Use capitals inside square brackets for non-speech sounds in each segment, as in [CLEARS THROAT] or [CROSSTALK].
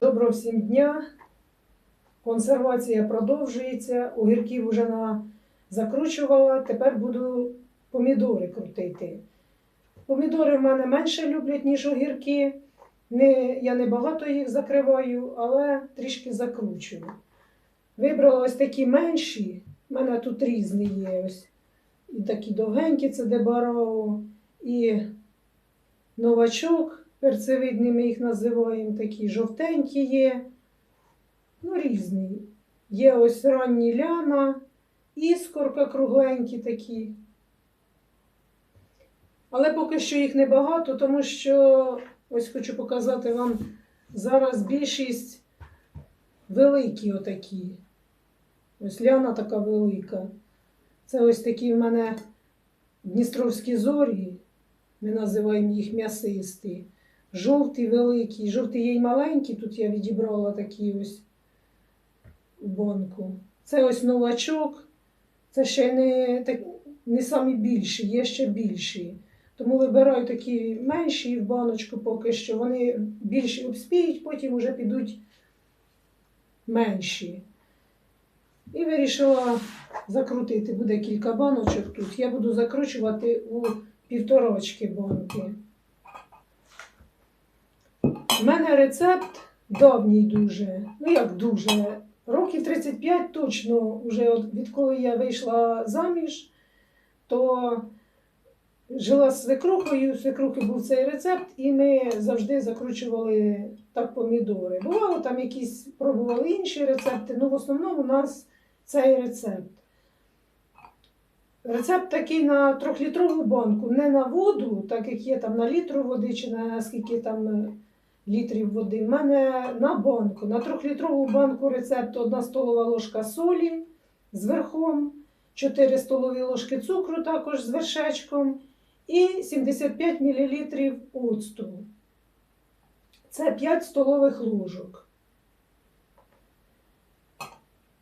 Доброго всім дня. Консервація продовжується. Огірків вже на... закручувала. Тепер буду помідори крутити. Помідори в мене менше люблять, ніж огірки. Не, я не багато їх закриваю, але трішки закручую. Вибрала ось такі менші. У мене тут різні є. Ось. І такі довгенькі, це дебарао, і новачок, перцевидний ми їх називаємо, такі жовтенькі є. Ну, різні. Є ось ранні ляна, іскорка кругленькі такі. Але поки що їх небагато, тому що ось хочу показати вам зараз більшість великі отакі. Ось ляна така велика. Це ось такі в мене дністровські зорі. Ми називаємо їх м'ясисті. Жовті великі, жовті є й маленькі. Тут я відібрала такі ось у банку. Це ось новачок. Це ще не, так, не самі більші, є ще більші. Тому вибираю такі менші в баночку поки що. Вони більші обспіють, потім вже підуть менші. І вирішила закрутити. Буде кілька баночок тут. Я буду закручувати у півторочки банки. У мене рецепт давній дуже. Ну як дуже. Років 35 точно, вже відколи я вийшла заміж, то жила з свекрухою, у свекрухи був цей рецепт, і ми завжди закручували так помідори. Бувало там якісь пробували інші рецепти, ну в основному у нас цей рецепт. Рецепт такий на трьохлітрову банку, не на воду, так як є там на літру води чи на скільки там літрів води. У мене на банку, на трьохлітрову банку рецепт 1 столова ложка солі з верхом, 4 столові ложки цукру також з вершечком і 75 мл оцту. Це 5 столових ложок.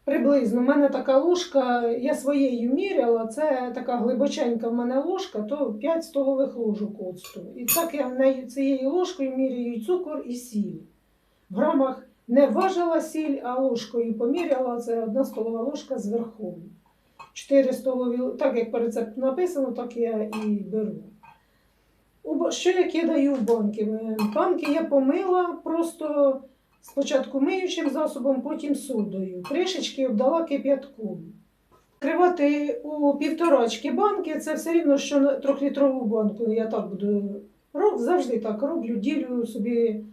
Приблизно, у мене така ложка, я своєю міряла, це така глибоченька в мене ложка, то 5 столових ложок оцту. І так я в неї цією ложкою міряю і цукор і сіль. В грамах не важила сіль, а ложкою поміряла, це 1 столова ложка з верхом. 4 столові, так як по рецепту написано, так я і беру. Що я кидаю в банки? Банки я помила просто спочатку миючим засобом, потім содою. Кришечки обдала кип'ятком. Кривати у півторачки банки це все рівно, що на трьохлітрову банку. Я так буду роб- завжди так роблю, ділю собі.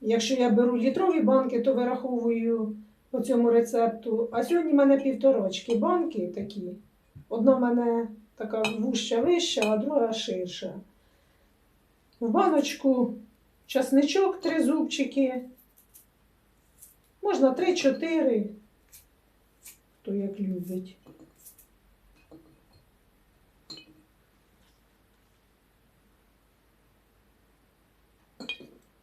Якщо я беру літрові банки, то вираховую по цьому рецепту. А сьогодні в мене півторачки банки такі. Одна в мене така вуща вища, а друга ширша. В баночку часничок, три зубчики. Можна 3-4, хто як любить.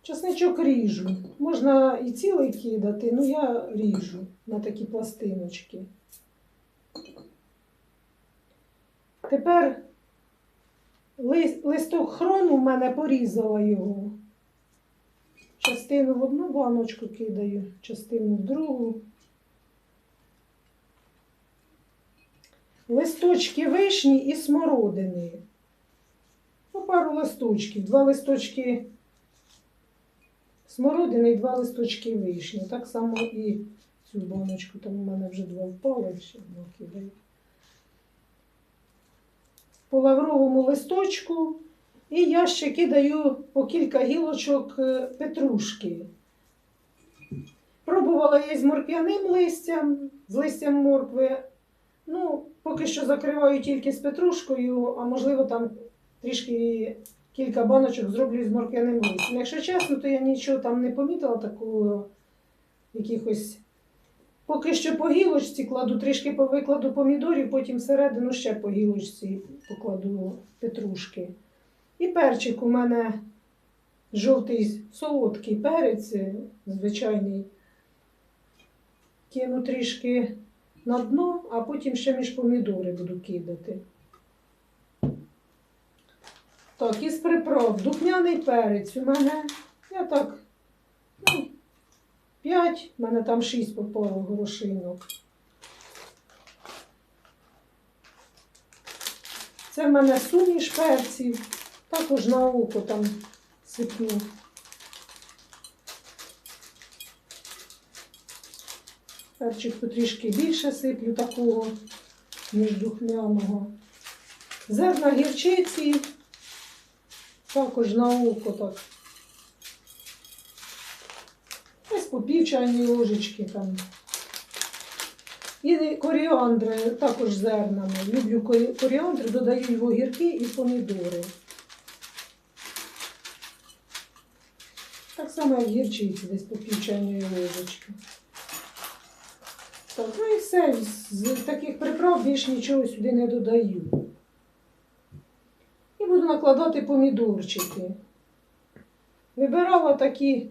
Часничок ріжу. Можна і цілий кидати, ну я ріжу на такі пластиночки. Тепер лис- листок хрону в мене порізала його. Частину в одну баночку кидаю, частину в другу. Листочки вишні і смородини. Ну, пару листочків. Два листочки смородини і два листочки вишні. Так само і цю баночку, там у мене вже два впали, ще одну кидаю. По лавровому листочку і я ще кидаю по кілька гілочок е, петрушки. Пробувала я з морквяним листям, з листям моркви. Ну, поки що закриваю тільки з петрушкою, а можливо там трішки кілька баночок зроблю з морквяним листям. Якщо чесно, то я нічого там не помітила такого якихось. Поки що по гілочці кладу, трішки повикладу помідорів, потім всередину ще по гілочці покладу петрушки. І перчик у мене жовтий солодкий перець, е, звичайний. Кину трішки на дно, а потім ще між помідори буду кидати. Так, із приправ. Духмяний перець у мене. Я так, ну, 5, в мене там 6 попало горошинок. Це в мене суміш перців, також на око там сипну. Перчик потрішки більше сиплю такого, ніж духмяного. Зерна гірчиці, також на око так. Десь по пів ложечки там. І коріандри також зернами. Люблю корі- коріандр, додаю його гірки і помідори. Само як гірчиці, десь по пів чайної ложечки. Так, ну і все. З з таких приправ більш нічого сюди не додаю. І буду накладати помідорчики. Вибирала такі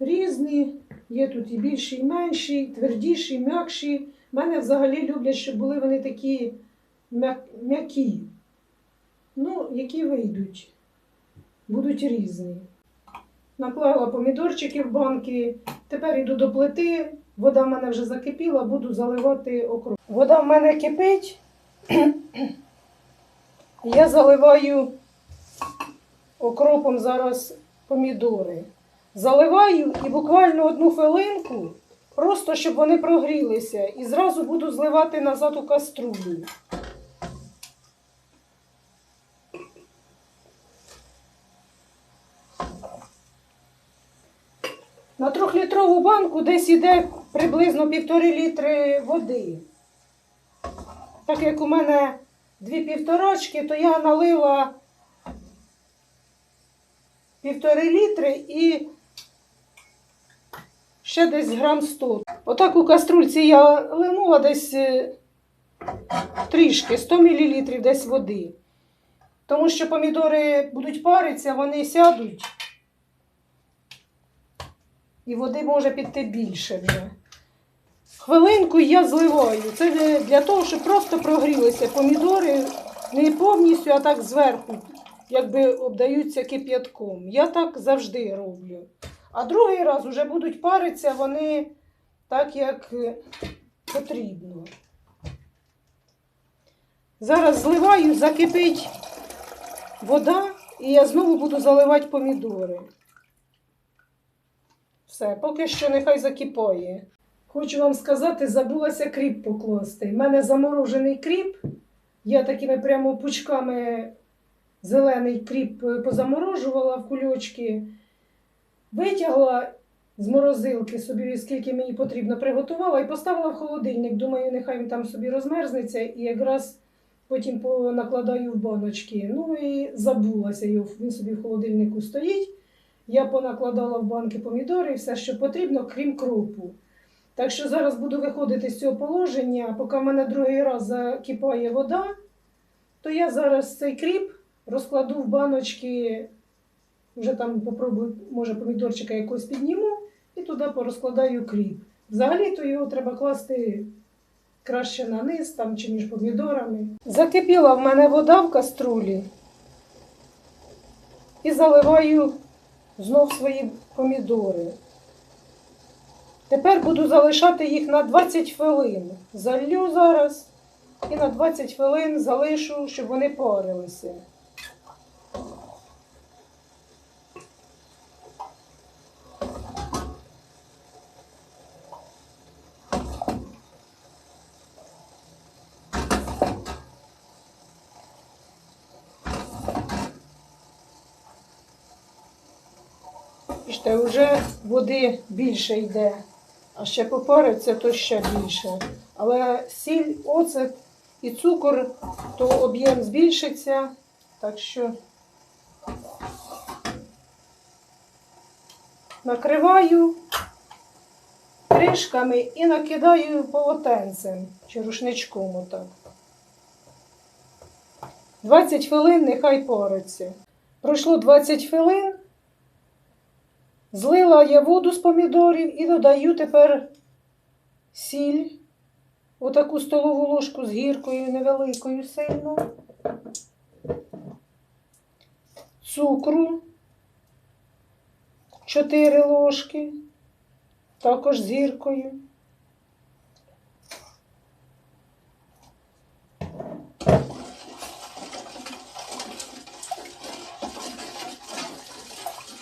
різні, є тут і більші, і менші, твердіші, і м'якші. У мене взагалі люблять, щоб були вони такі м'які. Ну, які вийдуть. Будуть різні. Наклала помідорчики в банки. Тепер йду до плити. Вода в мене вже закипіла, буду заливати окроп. Вода в мене кипить. [CLEARS THROAT] Я заливаю окропом зараз помідори. Заливаю і буквально одну хвилинку, просто щоб вони прогрілися, і зразу буду зливати назад у каструлю. На трьохлітрову банку десь іде приблизно півтори літри води. Так як у мене дві півторачки, то я налила півтори літри і ще десь грам 100. Отак у каструльці я линула десь е, трішки, 100 мл десь води. Тому що помідори будуть паритися, вони сядуть. І води може піти більше вже. Хвилинку я зливаю. Це для- того, щоб просто прогрілися помідори не повністю, а так зверху, якби обдаються кип'ятком. Я так завжди роблю. А другий раз вже будуть паритися вони так, як е, потрібно. Зараз зливаю, закипить вода, і я знову буду заливати помідори. Все, поки що нехай закипає. Хочу вам сказати, забулася кріп покласти. У мене заморожений кріп. Я такими прямо пучками зелений кріп е, позаморожувала в кульочки, витягла з морозилки собі, скільки мені потрібно, приготувала і поставила в холодильник. Думаю, нехай він там собі розмерзнеться і якраз потім накладаю в баночки. Ну і забулася його, він собі в холодильнику стоїть. Я понакладала в банки помідори і все, що потрібно, крім кропу. Так що зараз буду виходити з цього положення, поки в мене другий раз закипає вода, то я зараз цей кріп розкладу в баночки, вже там попробую, може, помідорчика якось підніму, і туди порозкладаю кріп. Взагалі-то його треба класти краще на низ, там, чи між помідорами. Закипіла в мене вода в каструлі і заливаю знов свої помідори. Тепер буду залишати їх на 20 хвилин. Залью зараз і на 20 хвилин залишу, щоб вони парилися. Бачите, вже води більше йде, а ще попариться, то ще більше. Але сіль, оцет і цукор, то об'єм збільшиться. Так що накриваю кришками і накидаю полотенцем чи рушничком отак. 20 хвилин нехай париться. Пройшло 20 хвилин. Злила я воду з помідорів і додаю тепер сіль, отаку столову ложку з гіркою невеликою сильно, цукру 4 ложки, також зіркою.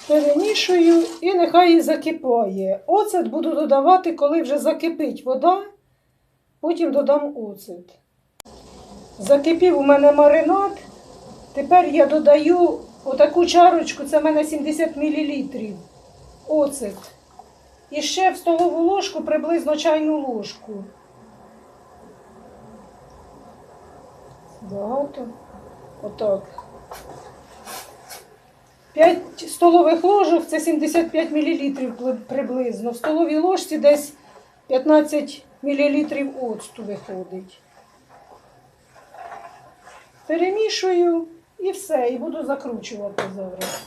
Перемішую і нехай закипає. Оцет буду додавати, коли вже закипить вода, потім додам оцет. Закипів у мене маринад. Тепер я додаю отаку чарочку, це в мене 70 мл оцет. І ще в столову ложку приблизно чайну ложку. Багато. Отак. 5 столових ложок це 75 мл приблизно. В столовій ложці десь 15 мл оцту виходить. Перемішую і все, і буду закручувати зараз.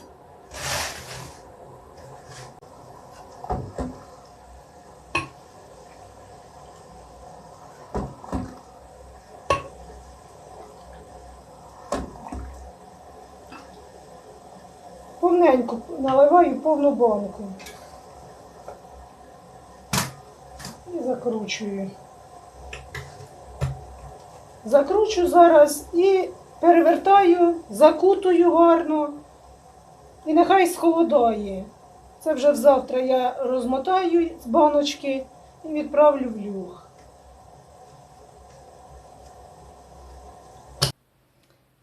Повненько наливаю повну банку. І закручую. Закручу зараз і перевертаю, закутую гарно. І нехай схолодає. Це вже завтра я розмотаю з баночки і відправлю в люх.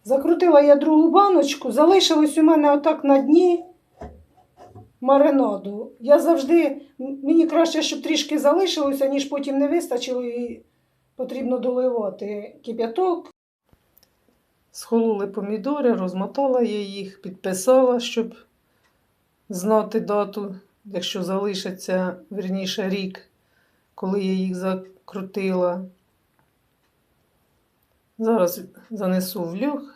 Закрутила я другу баночку, залишилось у мене отак на дні маринаду. Я завжди, мені краще, щоб трішки залишилося, ніж потім не вистачило і потрібно доливати кип'яток. Схололи помідори, розмотала я їх, підписала, щоб знати дату, якщо залишиться, верніше, рік, коли я їх закрутила. Зараз занесу в люх.